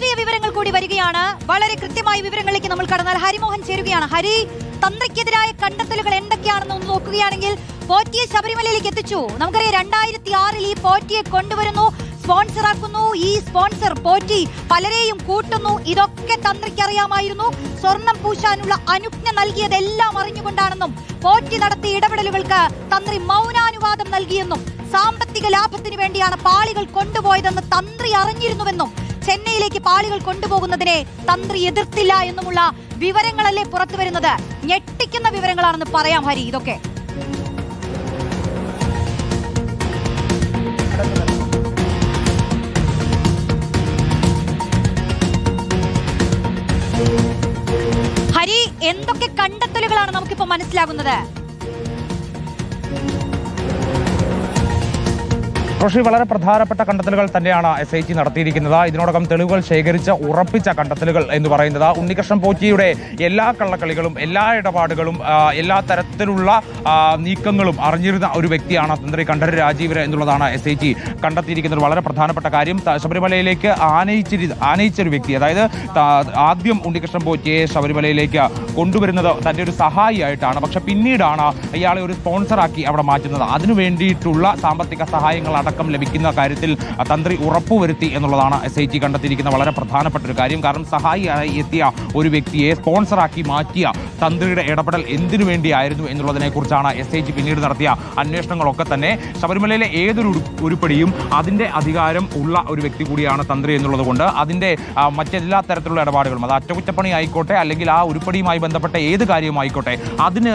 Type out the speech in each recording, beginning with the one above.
പുതിയ വിവരങ്ങൾ കൂടി വരികയാണ്. വളരെ കൃത്യമായ വിവരങ്ങളിലേക്ക് നമ്മൾ കടന്നാൽ ഹരിമോഹൻ ചേരുകയാണ്. ഹരി തന്ത്രിക്കെതിരായ കണ്ടെത്തലുകൾ എന്തൊക്കെയാണെന്ന് ഒന്ന് നോക്കുകയാണെങ്കിൽ പോറ്റിയെ ശബരിമലയിലേക്ക് എത്തിച്ചു. നമുക്കറിയാം രണ്ടായിരത്തി ആറിൽ ഈ പോറ്റിയെ കൊണ്ടുവരുന്നു സ്പോൺസർ ആക്കുന്നു. ഈ സ്പോൺസർ പോറ്റി പലരെയും കൂട്ടുന്നു. ഇതൊക്കെ തന്ത്രിക്കറിയാമായിരുന്നു സ്വർണം പൂശാനുള്ള അനുജ്ഞ നൽകിയതെല്ലാം അറിഞ്ഞുകൊണ്ടാണെന്നും പോറ്റി നടത്തിയ ഇടപെടലുകൾക്ക് തന്ത്രി മൗനാനുവാദം നൽകിയെന്നും സാമ്പത്തിക ലാഭത്തിന് വേണ്ടിയാണ് പാളികൾ കൊണ്ടുപോയതെന്ന് തന്ത്രി അറിഞ്ഞിരുന്നുവെന്നും ചെന്നൈയിലേക്ക് പാളികൾ കൊണ്ടുപോകുന്നതിനെ തന്ത്രി എതിർത്തില്ല എന്നുമുള്ള വിവരങ്ങളല്ലേ പുറത്തു വരുന്നത്? ഞെട്ടിക്കുന്ന വിവരങ്ങളാണെന്ന് പറയാം ഹരി ഇതൊക്കെ. ഹരി എന്തൊക്കെ കണ്ടെത്തലുകളാണ് നമുക്കിപ്പോ മനസ്സിലാകുന്നത്? റോഷി വളരെ പ്രധാനപ്പെട്ട കണ്ടെത്തലുകൾ തന്നെയാണ് എസ് ഐ ടി നടത്തിയിരിക്കുന്നത്. ഇതിനോടകം തെളിവുകൾ ശേഖരിച്ച ഉറപ്പിച്ച കണ്ടെത്തലുകൾ എന്ന് പറയുന്നത് ഉണ്ണികൃഷ്ണൻ പോറ്റിയുടെ എല്ലാ കള്ളക്കളികളും എല്ലാ ഇടപാടുകളും എല്ലാ തരത്തിലുള്ള നീക്കങ്ങളും അറിഞ്ഞിരുന്ന ഒരു വ്യക്തിയാണ് തന്ത്രി കണ്ഠര് രാജീവര് എന്നുള്ളതാണ് എസ് ഐ ടി കണ്ടെത്തിയിരിക്കുന്നത്. വളരെ പ്രധാനപ്പെട്ട കാര്യം ശബരിമലയിലേക്ക് ആനയിച്ചിരി ആനയിച്ച ഒരു വ്യക്തി അതായത് ആദ്യം ഉണ്ണികൃഷ്ണൻ പോറ്റിയെ ശബരിമലയിലേക്ക് കൊണ്ടുവരുന്നത് തന്റെ ഒരു സഹായിയായിട്ടാണ്. പക്ഷെ പിന്നീടാണ് ഇയാളെ ഒരു സ്പോൺസറാക്കി അവിടെ മാറ്റുന്നത്. അതിനു വേണ്ടിയിട്ടുള്ള സാമ്പത്തിക സഹായങ്ങൾ അടക്കം ലഭിക്കുന്ന കാര്യത്തിൽ തന്ത്രി ഉറപ്പുവരുത്തി എന്നുള്ളതാണ് എസ് ഐ ടി കണ്ടെത്തിയിരിക്കുന്ന വളരെ പ്രധാനപ്പെട്ട ഒരു കാര്യം. കാരണം സഹായിയായി എത്തിയ ഒരു വ്യക്തിയെ സ്പോൺസറാക്കി മാറ്റിയ തന്ത്രിയുടെ ഇടപെടൽ എന്തിനു വേണ്ടിയായിരുന്നു എന്നുള്ളതിനെക്കുറിച്ചാണ് എസ് ഐ ടി പിന്നീട് നടത്തിയ അന്വേഷണങ്ങളൊക്കെ തന്നെ. ശബരിമലയിലെ ഏതൊരു ഉരു- ഉരുപ്പടിയും അതിന്റെ അധികാരം ഉള്ള ഒരു വ്യക്തി കൂടിയാണ് തന്ത്രി എന്നുള്ളത് കൊണ്ട് അതിന്റെ ആ, മറ്റെല്ലാ തരത്തിലുള്ള ഇടപാടുകളും അത് അറ്റകുറ്റപ്പണി ആയിക്കോട്ടെ അല്ലെങ്കിൽ ആ ഉരുപ്പടിയുമായി ബന്ധപ്പെട്ട ഏത് കാര്യമായിക്കോട്ടെ അതിന്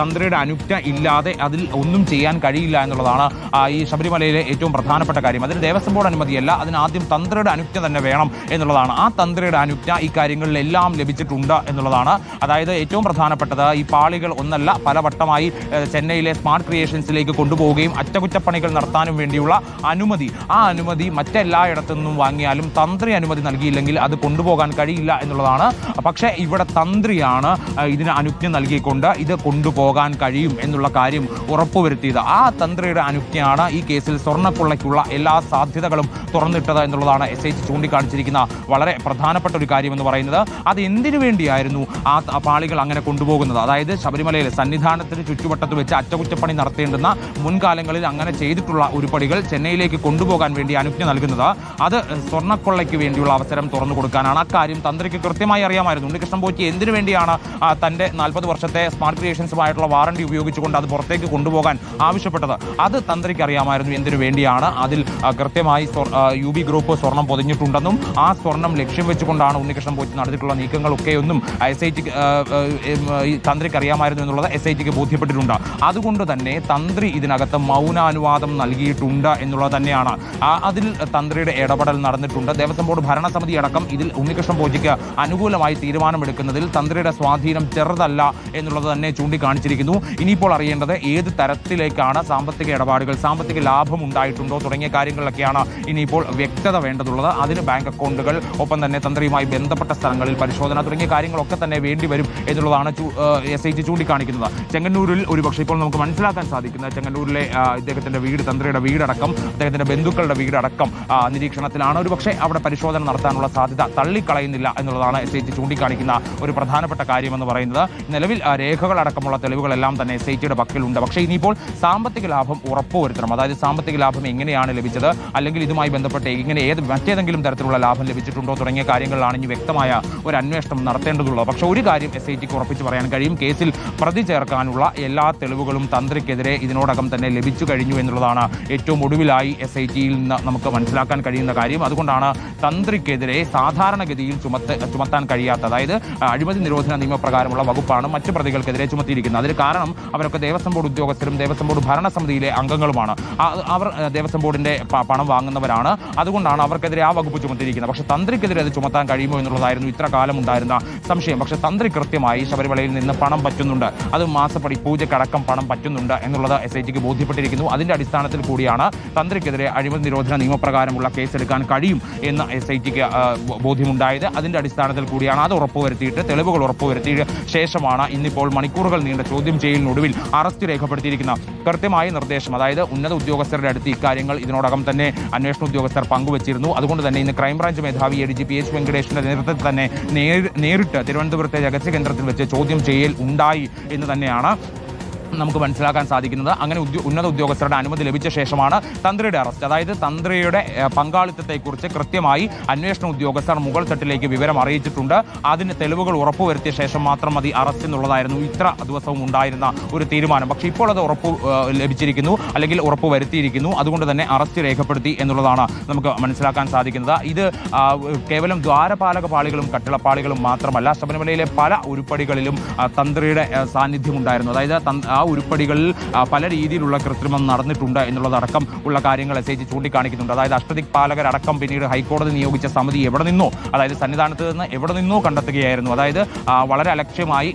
തന്ത്രിയുടെ അനുജ്ഞ ഇല്ലാതെ അതിൽ ഒന്നും ചെയ്യാൻ കഴിയില്ല എന്നുള്ളതാണ് ഈ ശബരിമലയിലെ ഏറ്റവും പ്രധാനപ്പെട്ട കാര്യം. അതിന് ദേവസ്വം ബോർഡ് അനുമതിയല്ല അതിന് ആദ്യം തന്ത്രിയുടെ അനുജ്ഞ തന്നെ വേണം എന്നുള്ളതാണ്. ആ തന്ത്രിയുടെ അനുജ്ഞ ഈ കാര്യങ്ങളിലെല്ലാം ലഭിച്ചിട്ടുണ്ട് എന്നുള്ളതാണ്. അതായത് ഏറ്റവും പ്രധാനപ്പെട്ടത് ഈ പാളികൾ ഒന്നല്ല പലവട്ടമായി ചെന്നൈയിലെ സ്മാർട്ട് ക്രിയേഷൻസിലേക്ക് കൊണ്ടുപോവുകയും അറ്റകുറ്റപ്പണികൾ നടത്താനും വേണ്ടിയുള്ള അനുമതി. ആ അനുമതി മറ്റെല്ലായിടത്തു നിന്നും വാങ്ങിയാലും തന്ത്രി അനുമതി നൽകിയില്ലെങ്കിൽ അത് കൊണ്ടുപോകാൻ കഴിയില്ല എന്നുള്ളതാണ്. പക്ഷേ ഇവിടെ തന്ത്രിയാണ് ഇതിന് അനുജ്ഞ നൽകിക്കൊണ്ട് ഇത് കൊണ്ടുപോകാൻ കഴിയും എന്നുള്ള കാര്യം ഉറപ്പുവരുത്തിയത്. ആ തന്ത്രിയുടെ അനുജ്ഞയാണ് ഈ കേസിൽ സ്വർണക്കൊള്ളയ്ക്കുള്ള എല്ലാ സാധ്യതകളും തുറന്നിട്ടത് എന്നുള്ളതാണ് എസ് ഐ ചൂണ്ടിക്കാണിച്ചിരിക്കുന്ന വളരെ പ്രധാനപ്പെട്ട ഒരു കാര്യമെന്ന് പറയുന്നത്. അത് എന്തിനു വേണ്ടിയായിരുന്നു ആ പാളികൾ അങ്ങനെ കൊണ്ടുപോകുന്നത്? അതായത് ശബരിമലയിലെ സന്നിധാനത്തിന് ചുറ്റുവട്ടത്ത് വെച്ച് അറ്റകുറ്റപ്പണി നടത്തേണ്ടുന്ന മുൻകാലങ്ങളിൽ അങ്ങനെ ചെയ്തിട്ടുള്ള ഉരുപ്പടികൾ ചെന്നൈയിലേക്ക് കൊണ്ടുപോകാൻ വേണ്ടി അനുജ്ഞ നൽകുന്നത്. അത് സ്വർണക്കൊള്ളയ്ക്ക് വേണ്ടിയുള്ള അവസരം തുറന്നു കൊടുക്കാനാണ്. അക്കാര്യം തന്ത്രിക്ക് കൃത്യമായി അറിയാമായിരുന്നു. ഉണ്ണികൃഷ്ണൻ പോറ്റി എന്തിനു വേണ്ടിയാണ് തന്റെ നാൽപ്പത് വർഷത്തെ സ്മാർട്ട് ക്രിയേഷൻസുമായിട്ടുള്ള വാറണ്ടി ഉപയോഗിച്ചുകൊണ്ട് അത് പുറത്തേക്ക് കൊണ്ടുപോകാൻ ആവശ്യപ്പെട്ടത്? അത് തന്ത്രിക്ക് അറിയാമായിരുന്നു എന്തിനു വേണ്ടിയാണ്. അതിൽ കൃത്യമായി യു ബി ഗ്രൂപ്പ് സ്വർണം പൊതിഞ്ഞിട്ടുണ്ടെന്നും ആ സ്വർണം ലക്ഷ്യം വെച്ചുകൊണ്ടാണ് ഉണ്ണികൃഷ്ണൻ പോയി നടത്തിയിട്ടുള്ള നീക്കങ്ങളൊക്കെ ഒന്നും എസ് ഐ ടിക്ക് തന്ത്രിക്ക് അറിയാമായിരുന്നു എന്നുള്ളത് എസ് ഐ ടിക്ക് ബോധ്യപ്പെട്ടിട്ടുണ്ട്. അതുകൊണ്ട് തന്നെ തന്ത്രി ഇതിനകത്ത് മൗനാനുവാദം നൽകിയിട്ടുണ്ട് എന്നുള്ളത് തന്നെയാണ്. അതിൽ തന്ത്രിയുടെ ഇടപെടൽ നടന്നിട്ടുണ്ട്. ദേവസ്വം ബോർഡ് ഭരണസമിതി അടക്കം ഇതിൽ ഉണ്ണികൃഷ്ണൻ പോജിക്ക് അനുകൂലമായി തീരുമാനമെടുക്കുന്നതിൽ തന്ത്രിയുടെ സ്വാധീനം ചെറുതല്ല എന്നുള്ളത് തന്നെ ചൂണ്ടിക്കാണിച്ചിരിക്കുന്നു. ഇനിയിപ്പോൾ അറിയേണ്ടത് ഏത് തരത്തിലേക്കാണ് സാമ്പത്തിക ഇടപാടുകൾ സാമ്പത്തിക ലാഭം ഉണ്ടായിട്ടുണ്ടോ? തുടങ്ങിയ കാര്യങ്ങളിലൊക്കെയാണ് ഇനിയിപ്പോൾ വ്യക്തത വേണ്ടതുള്ളത്. അതിന് ബാങ്ക് അക്കൗണ്ടുകൾ ഒപ്പം തന്നെ തന്ത്രിയുമായി ബന്ധപ്പെട്ട സ്ഥലങ്ങളിൽ പരിശോധന തുടങ്ങിയ കാര്യങ്ങളൊക്കെ തന്നെ വേണ്ടി വരും എന്നുള്ളതാണ് എസ് ഐ ജി ചൂണ്ടിക്കാണിക്കുന്നത്. ചെങ്ങന്നൂരിൽ ഒരുപക്ഷെ ഇപ്പോൾ നമുക്ക് മനസ്സിലാക്കാൻ സാധിക്കുന്നത് ചെങ്ങന്നൂരിലെ ഇദ്ദേഹത്തിന്റെ വീട് തന്ത്രിയുടെ വീടടക്കം അദ്ദേഹത്തിന്റെ ബന്ധുക്കളുടെ വീടടക്കം നിരീക്ഷണത്തിലാണ്. ഒരുപക്ഷെ അവിടെ പരിശോധന നടത്താനുള്ള സാധ്യത തള്ളിക്കളയുന്നില്ല എന്നുള്ളതാണ് എസ് ഐ ജി ചൂണ്ടിക്കാണിക്കുന്ന ഒരു പ്രധാനപ്പെട്ട കാര്യമെന്ന് പറയുന്നത്. നിലവിൽ രേഖകളടക്കമുള്ള തെളിവുകളെല്ലാം തന്നെ എസ് ഐ ജിയുടെ പക്കലുണ്ട്. പക്ഷേ ഇനിയിപ്പോൾ സാമ്പത്തിക ലാഭം ഉറപ്പുവരുത്തണം. അതായത് സാമ്പത്തിക ലാഭം എങ്ങനെയാണ് ലഭിച്ചത്? അല്ലെങ്കിൽ ഇതുമായി ബന്ധപ്പെട്ട് ഇങ്ങനെ ഏത് മറ്റേതെങ്കിലും തരത്തിലുള്ള ലാഭം ലഭിച്ചിട്ടുണ്ടോ തുടങ്ങിയ കാര്യങ്ങളിലാണ് ഇനി വ്യക്തമായ ഒരു അന്വേഷണം നടത്തേണ്ടതുള്ളത്. പക്ഷേ ഒരു കാര്യം എസ് ഐ ടിക്ക് ഉറപ്പിച്ച് പറയാൻ കഴിയും. കേസിൽ പ്രതി ചേർക്കാനുള്ള എല്ലാ തെളിവുകളും തന്ത്രിക്കെതിരെ ഇതിനോടകം തന്നെ ലഭിച്ചു കഴിഞ്ഞു എന്നുള്ളതാണ് ഏറ്റവും ഒടുവിലായി എസ് ഐ ടിയിൽ നിന്ന് നമുക്ക് മനസ്സിലാക്കാൻ കഴിയുന്ന കാര്യം. അതുകൊണ്ടാണ് തന്ത്രിക്കെതിരെ സാധാരണഗതിയിൽ ചുമത്ത് ചുമത്താൻ കഴിയാത്ത അതായത് അഴിമതി നിരോധന നിയമപ്രകാരമുള്ള വകുപ്പാണ് മറ്റ് പ്രതികൾക്കെതിരെ ചുമത്തിയിരിക്കുന്നത്. അതിന് കാരണം അവരൊക്കെ ദേവസ്വം ബോർഡ് ഉദ്യോഗസ്ഥരും ദേവസ്വം ബോർഡ് ഭരണസമിതിയിലെ അംഗങ്ങളുമാണ്. അവർ ദേവസ്വം ബോർഡിന്റെ പണം വാങ്ങുന്നവരാണ്. അതുകൊണ്ടാണ് അവർക്കെതിരെ ആ വകുപ്പ് ചുമത്തിയിരിക്കുന്നത്. പക്ഷേ തന്ത്രിക്കെതിരെ അത് ചുമത്താൻ കഴിയുമോ എന്നുള്ളതായിരുന്നു ഇത്ര കാലം ഉണ്ടായിരുന്ന സംശയം. പക്ഷേ തന്ത്രി കൃത്യമായി ശബരിമലയിൽ നിന്ന് പണം പറ്റുന്നുണ്ട്. അത് മാസപ്പടി പൂജക്കടക്കം പണം പറ്റുന്നുണ്ട് എന്നുള്ളത് എസ് ഐ ബോധ്യപ്പെട്ടിരിക്കുന്നു. അതിന്റെ അടിസ്ഥാനത്തിൽ കൂടിയാണ് തന്ത്രിക്കെതിരെ അഴിമതി നിരോധന നിയമപ്രകാരമുള്ള കേസെടുക്കാൻ കഴിയും എന്ന് എസ് ഐ ടിക്ക് ബോധ്യമുണ്ടായത്. അതിന്റെ അടിസ്ഥാനത്തിൽ കൂടിയാണ് അത് ഉറപ്പുവരുത്തിയിട്ട് തെളിവുകൾ ഉറപ്പുവരുത്തിയ ശേഷമാണ് ഇന്നിപ്പോൾ മണിക്കൂറുകൾ നീണ്ട ചോദ്യം ചെയ്യലിനൊടുവിൽ അറസ്റ്റ് രേഖപ്പെടുത്തിയിരിക്കുന്ന കൃത്യമായ നിർദ്ദേശം. അതായത് ഉന്നത ഉദ്യോഗസ്ഥരുടെ അടുത്ത് ഉൾപ്പെടുത്തി ഇക്കാര്യങ്ങൾ ഇതിനോടകം തന്നെ അന്വേഷണ ഉദ്യോഗസ്ഥർ പങ്കുവച്ചിരുന്നു. അതുകൊണ്ട് തന്നെ ഇന്ന് ക്രൈംബ്രാഞ്ച് മേധാവി A D G P H വെങ്കടേഷിന്റെ നേതൃത്വത്തിൽ തന്നെ നേരി- നേരിട്ട് തിരുവനന്തപുരത്തെ രഹസ്യ കേന്ദ്രത്തിൽ വെച്ച് ചോദ്യം ചെയ്യൽ ഉണ്ടായി എന്ന് തന്നെയാണ് നമുക്ക് മനസ്സിലാക്കാൻ സാധിക്കുന്നത്. അങ്ങനെ ഉന്നത ഉദ്യോഗസ്ഥരുടെ അനുമതി ലഭിച്ച ശേഷമാണ് തന്ത്രിയുടെ അറസ്റ്റ് അതായത് തന്ത്രിയുടെ പങ്കാളിത്തത്തെക്കുറിച്ച് കൃത്യമായി അന്വേഷണ ഉദ്യോഗസ്ഥർ മുകൾ തട്ടിലേക്ക് വിവരം അറിയിച്ചിട്ടുണ്ട്. അതിന് തെളിവുകൾ ഉറപ്പുവരുത്തിയ ശേഷം മാത്രം മതി അറസ്റ്റ് എന്നുള്ളതായിരുന്നു ഇത്ര ദിവസവും ഉണ്ടായിരുന്ന ഒരു തീരുമാനം. പക്ഷേ ഇപ്പോൾ അത് ഉറപ്പ് ലഭിച്ചിരിക്കുന്നു അല്ലെങ്കിൽ ഉറപ്പ് വരുത്തിയിരിക്കുന്നു. അതുകൊണ്ട് തന്നെ അറസ്റ്റ് രേഖപ്പെടുത്തി എന്നുള്ളതാണ് നമുക്ക് മനസ്സിലാക്കാൻ സാധിക്കുന്നത്. ഇത് കേവലം ദ്വാരപാലക പാളികളും കട്ടിളപ്പാളികളും മാത്രമല്ല ശബരിമലയിലെ പല ഉരുപ്പടികളിലും തന്ത്രിയുടെ സാന്നിധ്യം ഉണ്ടായിരുന്നു. അതായത് ആ ഉരുപ്പടികളിൽ പല രീതിയിലുള്ള കൃത്രിമം നടന്നിട്ടുണ്ട് എന്നുള്ളതടക്കം ഉള്ള കാര്യങ്ങൾ എസ് ഐ ജി ചൂണ്ടിക്കാണിക്കുന്നുണ്ട്. അതായത് അഷ്ടദിക് പാലകരടക്കം പിന്നീട് ഹൈക്കോടതി നിയോഗിച്ച സമിതി എവിടെ നിന്നോ അതായത് സന്നിധാനത്ത് നിന്ന് എവിടെ നിന്നോ കണ്ടെത്തുകയായിരുന്നു. അതായത് വളരെ അലക്ഷ്യമായി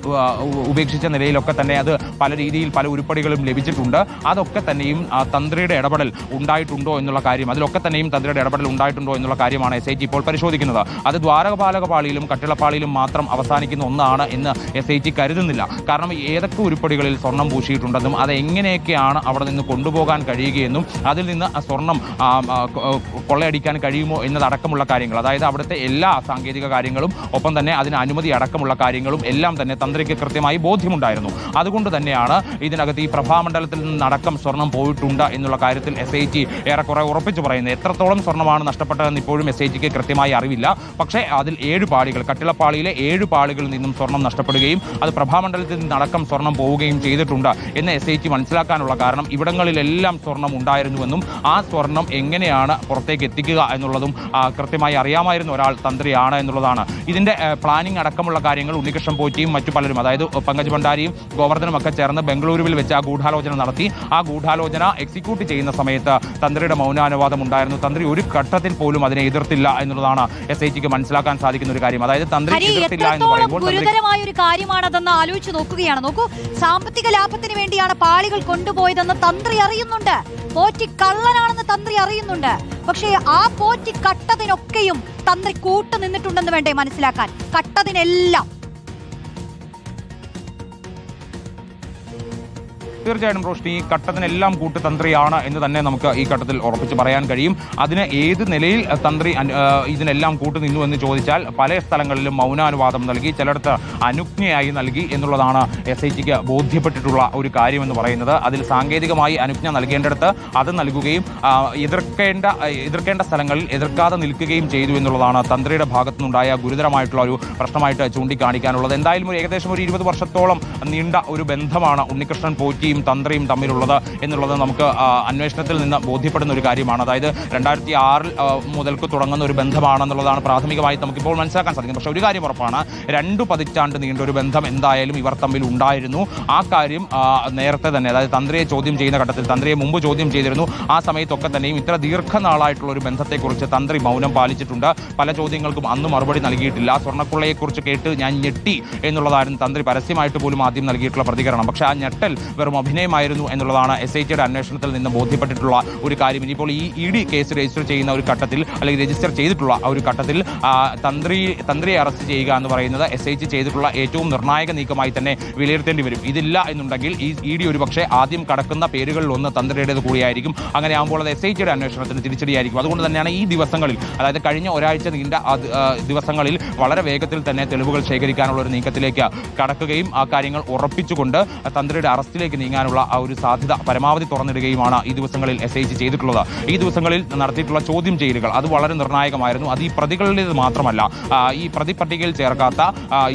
ഉപേക്ഷിച്ച നിലയിലൊക്കെ തന്നെ അത് പല രീതിയിൽ പല ഉരുപ്പടികളും ലഭിച്ചിട്ടുണ്ട്. അതൊക്കെ തന്നെയും തന്ത്രിയുടെ ഇടപെടൽ ഉണ്ടായിട്ടുണ്ടോ എന്നുള്ള കാര്യം അതിലൊക്കെ തന്നെയും തന്ത്രിയുടെ ഇടപെടൽ ഉണ്ടായിട്ടുണ്ടോ എന്നുള്ള കാര്യമാണ് എസ് ഐ ജി ഇപ്പോൾ പരിശോധിക്കുന്നത്. അത് ദ്വാരകപാലക പാളിയിലും കട്ടിളപ്പാളിയിലും മാത്രം അവസാനിക്കുന്ന ഒന്നാണ് എന്ന് എസ് ഐ ജി കരുതുന്നില്ല. കാരണം ഏതൊക്കെ ഉരുപ്പടികളിൽ സ്വർണം പൂശിയിട്ടുണ്ടെന്നും അത് എങ്ങനെയൊക്കെയാണ് അവിടെ നിന്ന് കൊണ്ടുപോകാൻ കഴിയുകയെന്നും അതിൽ നിന്ന് സ്വർണം കൊള്ളയടിക്കാൻ കഴിയുമോ എന്നതടക്കമുള്ള കാര്യങ്ങൾ അതായത് അവിടുത്തെ എല്ലാ സാങ്കേതിക കാര്യങ്ങളും ഒപ്പം തന്നെ അതിന് അനുമതി അടക്കമുള്ള കാര്യങ്ങളും എല്ലാം തന്നെ തന്ത്രിക്ക് കൃത്യമായി ബോധ്യമുണ്ടായിരുന്നു. അതുകൊണ്ട് തന്നെയാണ് ഇതിനകത്ത് ഈ പ്രഭാമണ്ഡലത്തിൽ നിന്നടക്കം സ്വർണം പോയിട്ടുണ്ട് എന്നുള്ള കാര്യത്തിൽ എസ് ഐ ടി ഏറെക്കുറെ ഉറപ്പിച്ചു പറയുന്നത്. എത്രത്തോളം സ്വർണമാണ് നഷ്ടപ്പെട്ടതെന്ന് ഇപ്പോഴും എസ് ഐ ടിക്ക് കൃത്യമായി അറിവില്ല. പക്ഷേ അതിൽ ഏഴ് പാളികൾ കട്ടിളപ്പാളിയിലെ ഏഴ് പാളികളിൽ നിന്നും സ്വർണം നഷ്ടപ്പെടുകയും അത് പ്രഭാമണ്ഡലത്തിൽ നിന്നടക്കം സ്വർണം പോവുകയും ചെയ്തിട്ടുണ്ട്. എന്ന് എസ് ഐ ടി മനസ്സിലാക്കാനുള്ള കാരണം ഇവിടങ്ങളിലെല്ലാം സ്വർണം ഉണ്ടായിരുന്നുവെന്നും ആ സ്വർണം എങ്ങനെയാണ് പുറത്തേക്ക് എത്തിക്കുക എന്നുള്ളതും കൃത്യമായി അറിയാമായിരുന്ന ഒരാൾ തന്ത്രിയാണ് എന്നുള്ളതാണ്. ഇതിന്റെ പ്ലാനിംഗ് അടക്കമുള്ള കാര്യങ്ങൾ ഉണ്ണികൃഷ്ണൻ പോറ്റിയും മറ്റു പലരും അതായത് പങ്കജ് ഭണ്ഡാരിയും ഗോവർദ്ധനും ഒക്കെ ചേർന്ന് ബംഗളൂരുവിൽ വെച്ച് ആ ഗൂഢാലോചന നടത്തി. ആ ഗൂഢാലോചന എക്സിക്യൂട്ട് ചെയ്യുന്ന സമയത്ത് തന്ത്രിയുടെ മൗനാനുവാദം ഉണ്ടായിരുന്നു. തന്ത്രി ഒരു ഘട്ടത്തിൽ പോലും അതിനെ എതിർത്തില്ല എന്നുള്ളതാണ് എസ് ഐ ടിക്ക് മനസ്സിലാക്കാൻ സാധിക്കുന്ന ഒരു കാര്യം. അതായത് തന്ത്രി എതിർത്തില്ല എന്ന് പറയുമ്പോൾ ഗുരുതരമായ ഒരു കാര്യമാണതെന്ന് ആലോചിച്ച് നോക്കുകയാണ്. നോക്കൂ സാമ്പത്തിക ലാഭത്തിന് വേണ്ടിയാണ് പാളികൾ കൊണ്ടുപോയതെന്ന് തന്ത്രി അറിയുന്നുണ്ട്. പോറ്റി കള്ളനാണെന്ന് തന്ത്രി അറിയുന്നുണ്ട്. പക്ഷേ ആ പോറ്റി കട്ടതിനൊക്കെയും തന്ത്രി കൂട്ടു നിന്നിട്ടുണ്ടെന്ന് വേണ്ടേ മനസ്സിലാക്കാൻ? കട്ടതിനെല്ലാം. തീർച്ചയായിട്ടും റോഷ്നി ഈ ഘട്ടത്തിനെല്ലാം കൂട്ടുതന്ത്രിയാണ് എന്ന് തന്നെ നമുക്ക് ഈ ഘട്ടത്തിൽ ഉറപ്പിച്ച് പറയാൻ കഴിയും. അതിന് ഏത് നിലയിൽ തന്ത്രി ഇതിനെല്ലാം കൂട്ടു നിന്നു എന്ന് ചോദിച്ചാൽ പല സ്ഥലങ്ങളിലും മൗനാനുവാദം നൽകി ചിലയിടത്ത് അനുജ്ഞയായി നൽകി എന്നുള്ളതാണ് എസ് ഐ ടിക്ക് ബോധ്യപ്പെട്ടിട്ടുള്ള ഒരു കാര്യമെന്ന് പറയുന്നത്. അതിൽ സാങ്കേതികമായി അനുജ്ഞ നൽകേണ്ടിടത്ത് അത് നൽകുകയും എതിർക്കേണ്ട എതിർക്കേണ്ട സ്ഥലങ്ങളിൽ എതിർക്കാതെ നിൽക്കുകയും ചെയ്തു എന്നുള്ളതാണ് തന്ത്രിയുടെ ഭാഗത്തുനിന്നുണ്ടായ ഗുരുതരമായിട്ടുള്ള ഒരു പ്രശ്നമായിട്ട് ചൂണ്ടിക്കാണിക്കാനുള്ളത്. എന്തായാലും ഒരു ഏകദേശം ഒരു ഇരുപത് വർഷത്തോളം നീണ്ട ഒരു ബന്ധമാണ് ഉണ്ണികൃഷ്ണൻ പോറ്റിയും തന്ത്രിയും തമ്മിലുള്ളത് എന്നുള്ളത് നമുക്ക് അന്വേഷണത്തിൽ നിന്ന് ബോധ്യപ്പെടുന്ന ഒരു കാര്യമാണ്. അതായത് രണ്ടായിരത്തി ആറിൽ മുതൽക്ക് തുടങ്ങുന്ന ഒരു ബന്ധമാണെന്നുള്ളതാണ് പ്രാഥമികമായി നമുക്കിപ്പോൾ മനസ്സിലാക്കാൻ സാധിക്കും പക്ഷേ ഒരു കാര്യം ഉറപ്പാണ് രണ്ടു പതിറ്റാണ്ട് നീണ്ട ഒരു ബന്ധം എന്തായാലും ഇവർ തമ്മിൽ ഉണ്ടായിരുന്നു. ആ കാര്യം നേരത്തെ തന്നെ അതായത് തന്ത്രിയെ ചോദ്യം ചെയ്യുന്ന ഘട്ടത്തിൽ തന്ത്രിയെ മുമ്പ് ചോദ്യം ചെയ്തിരുന്നു. ആ സമയത്തൊക്കെ തന്നെയും ഇത്ര ദീർഘനാളായിട്ടുള്ള ഒരു ബന്ധത്തെക്കുറിച്ച് തന്ത്രി മൗനം പാലിച്ചിട്ടുണ്ട്. പല ചോദ്യങ്ങൾക്കും അന്ന് മറുപടി നൽകിയിട്ടില്ല. സ്വർണക്കുള്ളയെക്കുറിച്ച് കേട്ട് ഞാൻ ഞെട്ടി എന്നുള്ളതായിരുന്നു തന്ത്രി പരസ്യമായിട്ട് പോലും ആദ്യം നൽകിയിട്ടുള്ള പ്രതികരണം. പക്ഷേ ആ ഞെട്ടൽ വെറും അഭിനയമായിരുന്നു എന്നുള്ളതാണ് എസ് ഐ ടിയുടെ അന്വേഷണത്തിൽ നിന്ന് ബോധ്യപ്പെട്ടിട്ടുള്ള ഒരു കാര്യം. ഇനിയിപ്പോൾ ഈ ഇ ഡി കേസ് രജിസ്റ്റർ ചെയ്യുന്ന ഒരു ഘട്ടത്തിൽ അല്ലെങ്കിൽ രജിസ്റ്റർ ചെയ്തിട്ടുള്ള ഒരു ഘട്ടത്തിൽ തന്ത്രി തന്ത്രിയെ അറസ്റ്റ് ചെയ്യുക എന്ന് പറയുന്നത് എസ് ഐ ടി ചെയ്തിട്ടുള്ള ഏറ്റവും നിർണായക നീക്കമായി തന്നെ വിലയിരുത്തേണ്ടി വരും. ഇതില്ല എന്നുണ്ടെങ്കിൽ ഈ ഇ ഡി ഒരുപക്ഷെ ആദ്യം കടക്കുന്ന പേരുകളിൽ ഒന്ന് തന്ത്രിയുടേത് കൂടിയായിരിക്കും. അങ്ങനെ ആകുമ്പോൾ അത് എസ് ഐ ടിയുടെ അന്വേഷണത്തിന് തിരിച്ചടിയായിരിക്കും. അതുകൊണ്ട് തന്നെയാണ് ഈ ദിവസങ്ങളിൽ അതായത് കഴിഞ്ഞ ഒരാഴ്ച നീണ്ട ദിവസങ്ങളിൽ വളരെ വേഗത്തിൽ തന്നെ തെളിവുകൾ ശേഖരിക്കാനുള്ള ഒരു നീക്കത്തിലേക്ക് കടക്കുകയും ആ കാര്യങ്ങൾ ഉറപ്പിച്ചുകൊണ്ട് തന്ത്രിയുടെ അറസ്റ്റിലേക്ക് നീങ്ങാനുള്ള ആ ഒരു സാധ്യത പരമാവധി തുറന്നിടുകയുമാണ് ഈ ദിവസങ്ങളിൽ എസ് ഐ ചെയ്തിട്ടുള്ളത്. ഈ ദിവസങ്ങളിൽ നടത്തിയിട്ടുള്ള ചോദ്യം ചെയ്യലുകൾ അത് വളരെ നിർണായകമായിരുന്നു. അത് ഈ പ്രതികളുടേത് മാത്രമല്ല ഈ പ്രതി പട്ടികയിൽ ചേർക്കാത്ത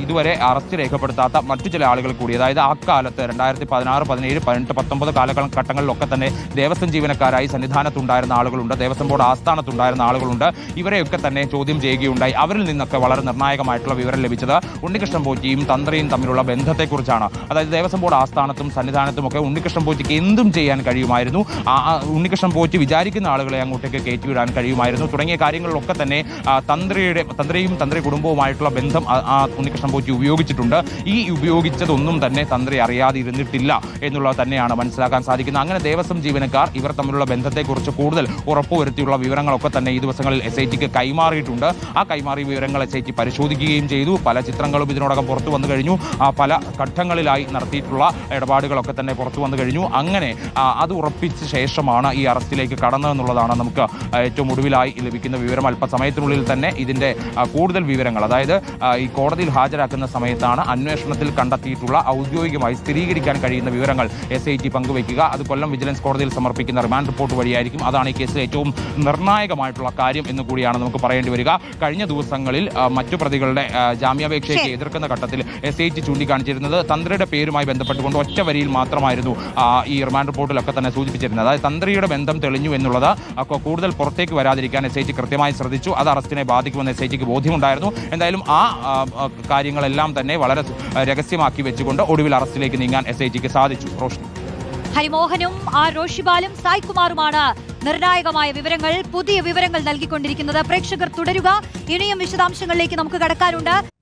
ഇതുവരെ അറസ്റ്റ് രേഖപ്പെടുത്താത്ത മറ്റു ചില ആളുകൾ കൂടി അതായത് ആ കാലത്ത് രണ്ടായിരത്തി പതിനാറ് പതിനേഴ് പതിനെട്ട് പത്തൊമ്പത് കാലഘട്ടങ്ങളിലൊക്കെ തന്നെ ദേവസ്വം ജീവനക്കാരായി സന്നിധാനത്തുണ്ടായിരുന്ന ആളുകളുണ്ട്. ദേവസ്വം ബോർഡ് ആസ്ഥാനത്തുണ്ടായിരുന്ന ആളുകളുണ്ട്. ഇവരെയൊക്കെ തന്നെ ചോദ്യം ചെയ്യുകയുണ്ടായി. അവരിൽ നിന്നൊക്കെ വളരെ നിർണായകമായിട്ടുള്ള വിവരം ലഭിച്ചത് ഉണ്ണികൃഷ്ണൻ പോറ്റിയും തന്ത്രിയും തമ്മിലുള്ള ബന്ധത്തെക്കുറിച്ചാണ്. അതായത് ദേവസ്വം ബോർഡ് ആസ്ഥാനത്തും സന്നിധാനത്തും ഒക്കെ ഉണ്ണികൃഷ്ണൻ പോറ്റിക്ക് എന്തും ചെയ്യാൻ കഴിയുമായിരുന്നു. ഉണ്ണികൃഷ്ണൻ പോറ്റി വിചാരിക്കുന്ന ആളുകളെ അങ്ങോട്ടേക്ക് കയറ്റിവിടാൻ കഴിയുമായിരുന്നു. തുടങ്ങിയ കാര്യങ്ങളിലൊക്കെ തന്നെ തന്ത്രിയുടെ തന്ത്രിയും തന്ത്രി കുടുംബവുമായിട്ടുള്ള ബന്ധം ആ- ആ ഉണ്ണികൃഷ്ണൻ പോറ്റി ഉപയോഗിച്ചിട്ടുണ്ട്. ഈ ഉപയോഗിച്ചതൊന്നും തന്നെ തന്ത്രി അറിയാതെ ഇരുന്നിട്ടില്ല എന്നുള്ളത് തന്നെയാണ് മനസ്സിലാക്കാൻ സാധിക്കുന്നത്. അങ്ങനെ ദേവസ്വം ജീവനക്കാർ ഇവർ തമ്മിലുള്ള ബന്ധത്തെക്കുറിച്ച് കൂടുതൽ ഉറപ്പുവരുത്തിയുള്ള വിവരങ്ങളൊക്കെ തന്നെ ഈ ദിവസങ്ങളിൽ എസ് ഐ ടിക്ക് കൈമാറിയിട്ടുണ്ട്. ആ കൈമാറിയ വിവരങ്ങൾ എസ് ഐ ടി പരിശോധിക്കുകയും ചെയ്തു. പല ചിത്രങ്ങളും ഇതിനോടകം പുറത്തു വന്നു കഴിഞ്ഞു. ആ പല ഘട്ടങ്ങളിലായി നടത്തിയിട്ടുള്ള ഇടപാടുകളൊക്കെ തന്നെ തന്നെ പുറത്തു വന്നു കഴിഞ്ഞു. അങ്ങനെ അത് ഉറപ്പിച്ച ശേഷമാണ് ഈ അറസ്റ്റിലേക്ക് കടന്നതെന്നുള്ളതാണ് നമുക്ക് ഏറ്റവും ഒടുവിലായി ലഭിക്കുന്ന വിവരം. അല്പസമയത്തിനുള്ളിൽ തന്നെ ഇതിന്റെ കൂടുതൽ വിവരങ്ങൾ അതായത് ഈ കോടതിയിൽ ഹാജരാക്കുന്ന സമയത്താണ് അന്വേഷണത്തിൽ കണ്ടെത്തിയിട്ടുള്ള ഔദ്യോഗികമായി സ്ഥിരീകരിക്കാൻ കഴിയുന്ന വിവരങ്ങൾ എസ് ഐ ടി പങ്കുവയ്ക്കുക. അത് കൊല്ലം വിജിലൻസ് കോടതിയിൽ സമർപ്പിക്കുന്ന റിമാൻഡ് റിപ്പോർട്ട് വഴിയായിരിക്കും. അതാണ് ഈ കേസിൽ ഏറ്റവും നിർണായകമായിട്ടുള്ള കാര്യം എന്ന് കൂടിയാണ് നമുക്ക് പറയേണ്ടി വരിക. കഴിഞ്ഞ ദിവസങ്ങളിൽ മറ്റു പ്രതികളുടെ ജാമ്യാപേക്ഷയെ ജാമ്യാപേക്ഷയ്ക്ക് എതിർക്കുന്ന ഘട്ടത്തിൽ എസ് ഐ ടി ചൂണ്ടിക്കാണിച്ചിരുന്നത് തന്ത്രിയുടെ പേരുമായി ബന്ധപ്പെട്ടുകൊണ്ട് ഒറ്റ വരിയിൽ മാത്രമായിരുന്നു ഈ റിമാൻഡ് റിപ്പോർട്ടിലൊക്കെ തന്നെ സൂചിപ്പിച്ചിരുന്നത്. അതായത് തന്ത്രിയുടെ ബന്ധം തെളിഞ്ഞു എന്നുള്ളത് കൂടുതൽ പുറത്തേക്ക് വരാതിരിക്കാൻ എസ് ഐ ടി കൃത്യമായി ശ്രദ്ധിച്ചു. അത് അറസ്റ്റിനെ ബാധിക്കുമെന്ന് എസ് ഐ ടിക്ക് ബോധ്യമുണ്ടായിരുന്നു. എന്തായാലും ആ, കാര്യങ്ങളെല്ലാം തന്നെ വളരെ രഹസ്യമാക്കി വെച്ചുകൊണ്ട് ഒടുവിൽ അറസ്റ്റിലേക്ക് നീങ്ങാൻ എസ് ഐ ടിക്ക് സാധിച്ചു. റോഷ്നി. ഹരിമോഹനും ആർ റോഷിബാലും സായ്കുമാറുമാണ് നിർണായകമായ വിവരങ്ങൾ പുതിയ വിവരങ്ങൾ നൽകിക്കൊണ്ടിരിക്കുന്നത്. പ്രേക്ഷകർ തുടരുക. ഇനിയും വിശദാംശങ്ങളിലേക്ക് നമുക്ക് കടക്കാനുണ്ട്.